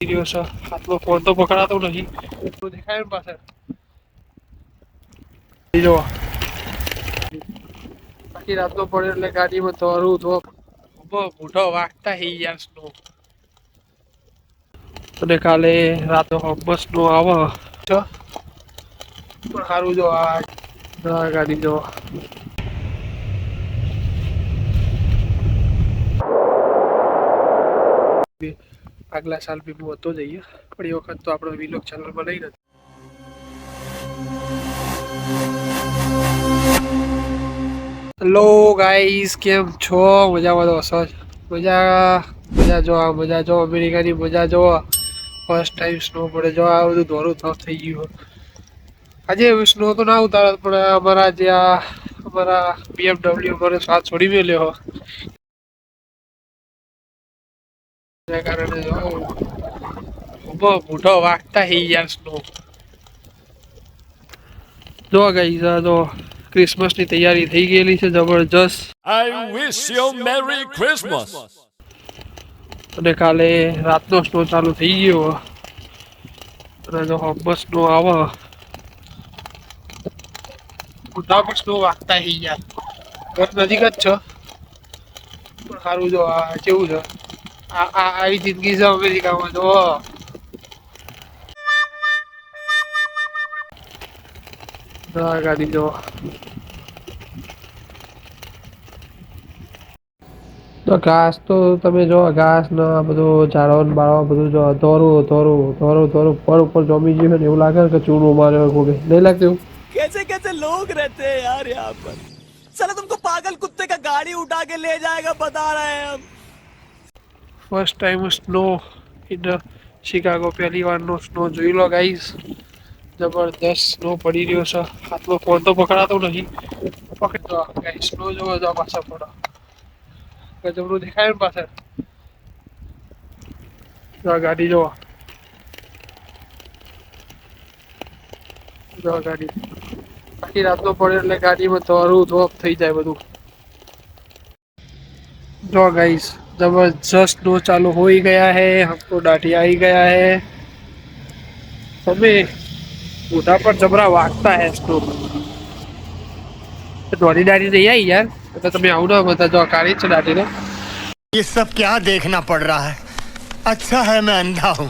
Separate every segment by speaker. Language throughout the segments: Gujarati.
Speaker 1: હાથમાં ફોન તો પકડાતો નથી. એટલું દેખાય ને આખી રાતનો પડ્યો એટલે ગાડીમાં ધોરું ધો મોઢો વાગતા યાર સ્નો અને કાલે રાતો બસ નો આવે. પણ સારું જો આ ગાડી જો આગલા સાલ બી હું હતો જઈએ પણ એ વખત તો આપણો વિલોક ચેનલમાં નહીં નથી હેલો ગાઈસ કેમ છો? મજામાં તો હશો મજા મજા જો મજા જો, અમેરિકાની મજા જો. ફર્સ્ટ ટાઈમ સ્નો પડે. જો આ બધું દોરું થફ થઈ ગયું આજે સ્નો તો ના ઉતાર, પણ અમારા જે આ, અમારા બીએમડબલ્યુ અમારે સાથ છોડી મેલ્યો કારણે ઊભો મોઢો વાગતા હઈ યાર સ્નો જો ગઈ જો ક્રિસમસની તૈયારી થઈ ગયેલી છે જબરજસ્ત.
Speaker 2: આઈ.
Speaker 1: અને કાલે રાતનો સ્નો ચાલુ થઈ ગયો. અને જો બસ સ્નો આવે. મોટા પણ સ્નો વાગતા થઈ ગયા. ઘર નજીક જ છે. પણ સારું જો આ કેવું છે. આવી જિંદગી છે અમેરિકામાં જો આ ગાડી જો તો ઘાસ તો તમે જો ઘાસ ને આ બધું ઝાડો ને બાળો બધું જો ધોરું ધોરું ધોરું ધોરું પર ઉપર જમી ગયું હોય ને એવું લાગે ને કે ચૂનો માર્યો કોઈ નહીં લાગતું એવું
Speaker 3: कैसे कैसे लोग रहते हैं यार यहाँ पर साला तुमको पागल कुत्ते का गाड़ी उठा के ले जाएगा बता रहे हैं हम
Speaker 1: first time snow in Chicago પહેલી વારનો સ્નો જોઈ લો ગાઈઝ જબરદસ્ત સ્નો પડી રહ્યો છે. હાથમાં ફોન તો પકડાતો નથી. પકડતો ગાઈઝ સ્નો જોવા જવા પાછા પડો. ગજબનું દેખાય ને પાછળ? જો ગાડી જોવા. જો ગાડી. બાકી રાતનો પડે એટલે ગાડીમાં ધોરું, ધોપ થઈ જાય બધું. જો ગાઈઝ जबरदस्त दो चालू हो ही गया है हमको डांटी आ ही गया है हमें बूढ़ा पर जबरा वागता है स्नो દોડી દાડી નહીં આવી યાર એટલે તમે આવું ના બધા જો કાઢી છે દાઢીને
Speaker 4: ये सब क्या देखना पड़ रहा है अच्छा है मैं अंधा हूँ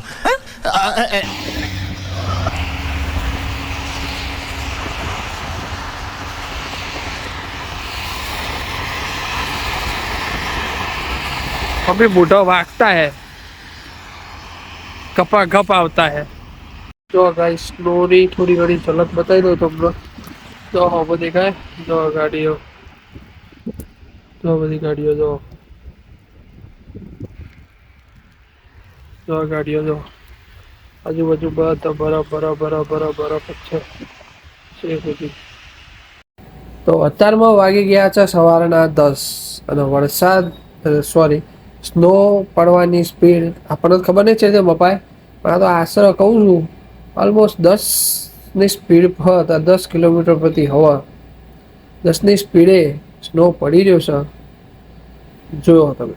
Speaker 1: हमें बूढ़ा वागता है કપા ગપ આવતા હે જો ગાઈસ સ્નોની થોડી ઘણી ઝલક બતાવી દઉં તમને જો હવે દેખાય જો આ ગાડીઓ જો આ બધી ગાડીઓ જો જો આ ગાડીઓ જો આજુબાજુ બધા બરફ બરફ બરફ બરફ બરફ જ છે છે બધી તો અત્યારમાં વાગી ગયા છે સવારના દસ અને વરસાદ સોરી સ્નો પડવાની સ્પીડ આપણને ખબર નહીં છે તે મપાય પણ આ તો આશરે કહું છું ઓલમોસ્ટ દસની સ્પીડ પર દસ કિલોમીટર પ્રતિ હવા. દસની સ્પીડે સ્નો પડી રહ્યો છે. જોયો તમે.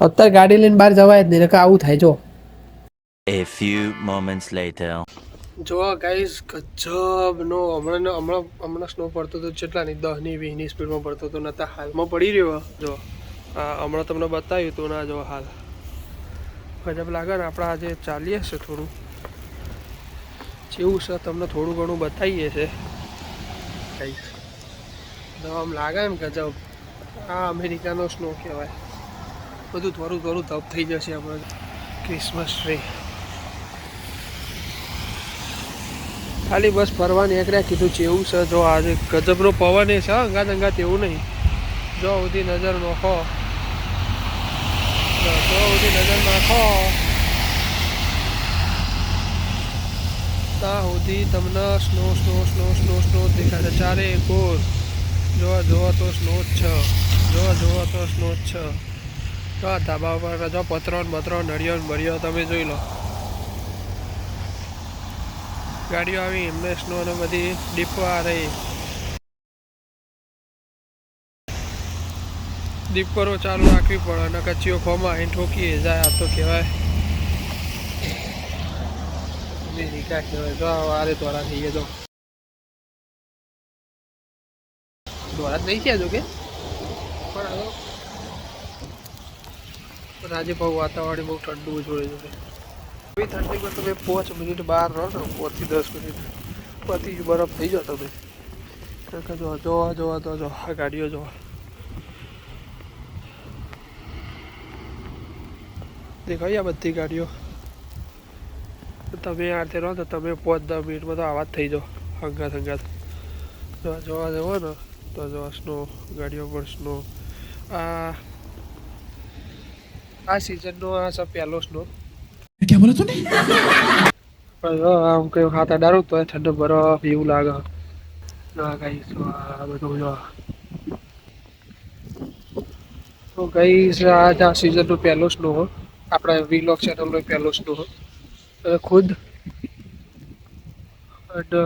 Speaker 1: અત્યારે ગાડી લઈને બહાર જવાય જ નહીં નકર આવું થાય જો.
Speaker 5: A few moments later.
Speaker 1: જો ગાઈઝ ગજબનો હમણાં હમણાં હમણાં સ્નો પડતો હતો કેટલા નહીં દસની વીસની સ્પીડમાં પડતો હતો નતા હાલમાં પડી રહ્યો જો. હમણાં તમને બતાવ્યું તું ના જો હાલ. ગજબ લાગે ને આપણે આજે ચાલીએ છે થોડું. જેવું છે તમને થોડું ઘણું બતાવીએ છે. કંઈક. તો આમ લાગે ને ગજબ. આ અમેરિકાનો સ્નો કહેવાય. બધું થોડું થોડું ધબ થઈ જશે હમણાં. ક્રિસમસ ટ્રી ખાલી બસ ફરવા નીકળ્યા કીધું છે એવું છે. જો આજે ગજબનો પવન એ છે અંગાત અંગાત એવું નહીં. જો સુધી નજર નાખો. સુધી નજર નાખો ત્યાં સુધી તમને snow snow snow snow snow દેખાશે ચારે ગોળ જોવા જોવા તો સ્નો છે જોવા જોવા તો સ્નો જ છે જો આ ધાબા પર જો પતરો બતરો નળિયો ને બળિયો તમે જોઈ લો ગાડીઓ આવી, એમને સ્નો ને બધી ડીપવા રહી. દીપરો ચાલુ રાખવી પડે અને કચ્છીઓ ખોમાં અહીં ઠોકીએ, જાય આ તો કહેવાય. અમેરિકા કહેવાય. જો વારે ધોરા થઈ ગયા દોરા નહીં થયા જો કે પણ પણ આજે બહુ વાતાવરણ બહુ ઠંડુ જોડે જોડે. એવી ઠંડીમાં તમે પાંચ મિનિટ બહાર રહો ને, પાંચથી દસ મિનિટ પછી બરફ થઈ જાઓ તમે. કારણ જોવા જોવા તો જો આ ગાડીઓ જોવા. દેખાય આ બધી ગાડીઓ. તમે આરતે રહો તો તમે પાંચ દસ મિનિટમાં તો આવા જ થઈ જાઓ. હંગાત હંગાત. જોવા જોવા ને તો જોવા સ્નો ગાડીઓ પર સ્નો આ આ સિઝનનો આ સ પહેલો સ્નો પણ જો આમ કઈ હાથ અડાડું તો ઠંડો બરફ એવું લાગે. ના કઈ આ બધું જો. તો ગઈ આ આ સિઝનનો પહેલો સ્નો હો. આપણા વીલોગ ચેનલનો પહેલો સ્ટોર ખુદ. અને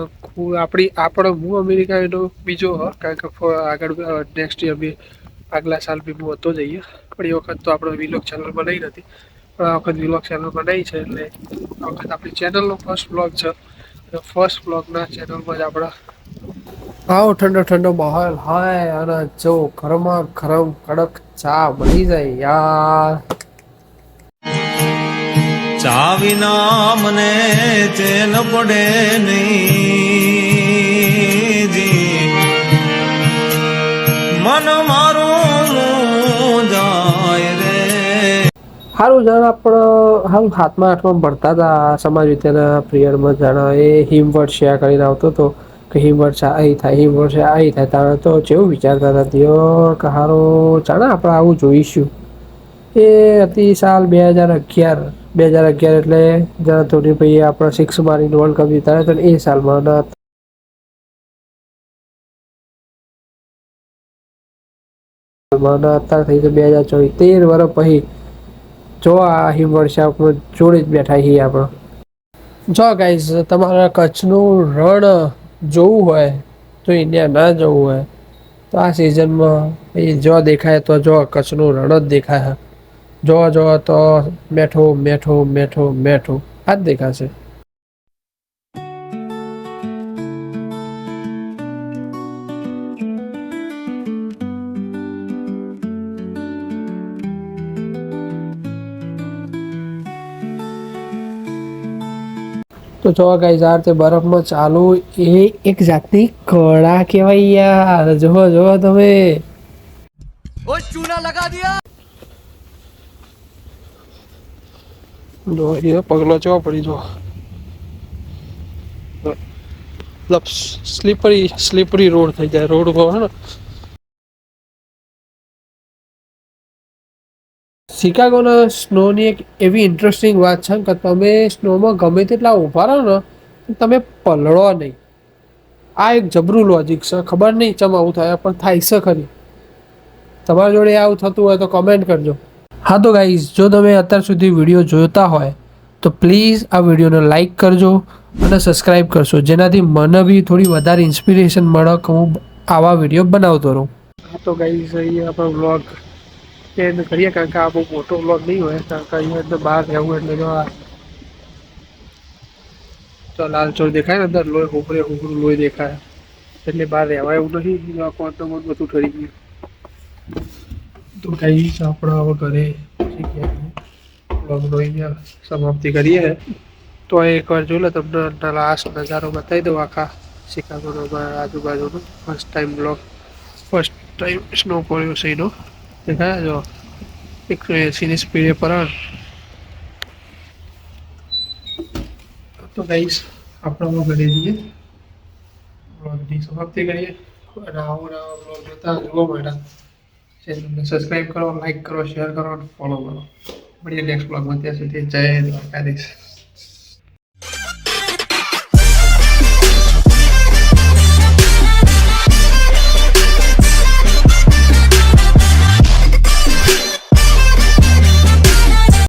Speaker 1: આપણી, આપણો, હું અમેરિકા એનો બીજો હ કારણ કે આગળ નેક્સ્ટ યર બી આગલા સાલ બી હું હતો જઈએ પણ એ વખત તો આપણે વીલોગ ચેનલ બનાવી નથી. પણ આ વખત વિલોગ ચેનલમાં નહીં છે એટલે આ વખત આપણી ચેનલનો ફર્સ્ટ બ્લોગ છે. ફર્સ્ટ બ્લોગના ચેનલમાં જ આપણા આવો ઠંડો ઠંડો માહોલ. હોય અને જો ગરમા ગરમ, કડક ચા બની જાય યાર.
Speaker 6: ચા વિના મને ચેન પડે નહીં. મન મારું જાય રે.
Speaker 1: સારું જાણ આપણે હાલ હાથમાં હાથમાં ભણતા હતા સમાજ વિદ્યાના પિરિયડમાં જાણે એ હિમવર્ડ શેર કરીને આવતો હતો કે હિમવર્ડ અહીં થાય હિમવર્ડ છે અહીં થાય. તારે તો જેવું વિચારતા હતા, દિયો, કે સારું જાણે આપણે આવું જોઈશું. એ હતી સાલ બે હજાર અગિયાર. બે હજાર અગિયાર એટલે જ્યારે ધોનીભાઈએ આપણા સિક્સ મારીને વર્લ્ડ કપ જીતાડ્યો હતો એ સાલમાં ન અને અત્યારે થઈ છે બે હજાર ચોવીસ. તેર વર્ષ પછી જો આ હિમ વર્કશોપમાં જોડે જ બેઠા છીએ આપણે. જો ગાઈઝ તમારા કચ્છનું રણ જોવું હોય, તો ઇન્ડિયા ના જવું હોય, તો આ સિઝનમાં જો દેખાય તો જો કચ્છનું રણ જ દેખાય. જોવા જોવા તો મેઠો મેઠો મેઠો મેઠો આ જ દેખાશે. તો જો ગાઈઝ આ રીતે બરફમાં ચાલુ એ એક જાતની કળા કહેવાય યાર. જો જોવો તમે.
Speaker 3: ચૂના લગા
Speaker 1: દિયા. એ પગલો ચો પડી જો મતલબ સ્લીપરી સ્લીપરી રોડ થઈ જાય રોડ હે ને. શિકાગોના સ્નોની એક એવી ઇન્ટરેસ્ટિંગ વાત છે, કે તમે સ્નોમાં ગમે તેટલા ઊભા રહો ને તમે પલળો નહીં. આ એક જબરું લોજિક છે, ખબર નહીં ચમ આવું થાય, પણ થાય છે ખરી. તમારા જોડે આવું થતું હોય તો કમેન્ટ કરજો. હા તો ગાઈઝ જો તમે અત્યાર સુધી વીડિયો જોતા હોય, તો પ્લીઝ આ વિડીયોને લાઇક કરજો અને સબસ્ક્રાઈબ કરશો. જેનાથી મને બી થોડી વધારે ઇન્સ્પિરેશન મળે કે હું આવા વીડિયો બનાવતો રહું. હા તો ગાઈઝ અહીંયા આપણો વ્લોગ એન્ડ કરીએ કારણ કે આ બહુ મોટો વ્લોગ નહીં હોય, કારણ કે અહીંયા અંદર બહાર રહેવું એટલે જો આ તો લાલચોર દેખાય ને અંદર, લોહી હુકરે હુકરું લોહી દેખાય. એટલે બહાર રહેવાય એવું નથી આ કોન્ટમાં બધું ઠરી ગયું. તો કઈ આપણે ઘરે બ્લોગનો અહીંયા સમાપ્તિ કરીએ તો એકવાર જોઈ લો તમને લાસ્ટ નજારો બતાવી દઉં આખા શિકાગોનો આજુબાજુનો. First time blog first time snow પડ્યો છે એનો. દેખાયા જો. એકસો એંસીની સ્પીડે પર તો ગાઈશ આપણે ઘરે જઈએ સમાપ્તિ કરીએ. અને આવો નવા બ્લોગ જોતા જોવા માટે. ચેનલને સબસ્ક્રાઈબ કરો લાઈક કરો શેર કરો અને ફોલો કરો. મળીએ નેક્સ્ટ બ્લોગમાં ત્યાં સુધી જય દ્વારકાધીશ.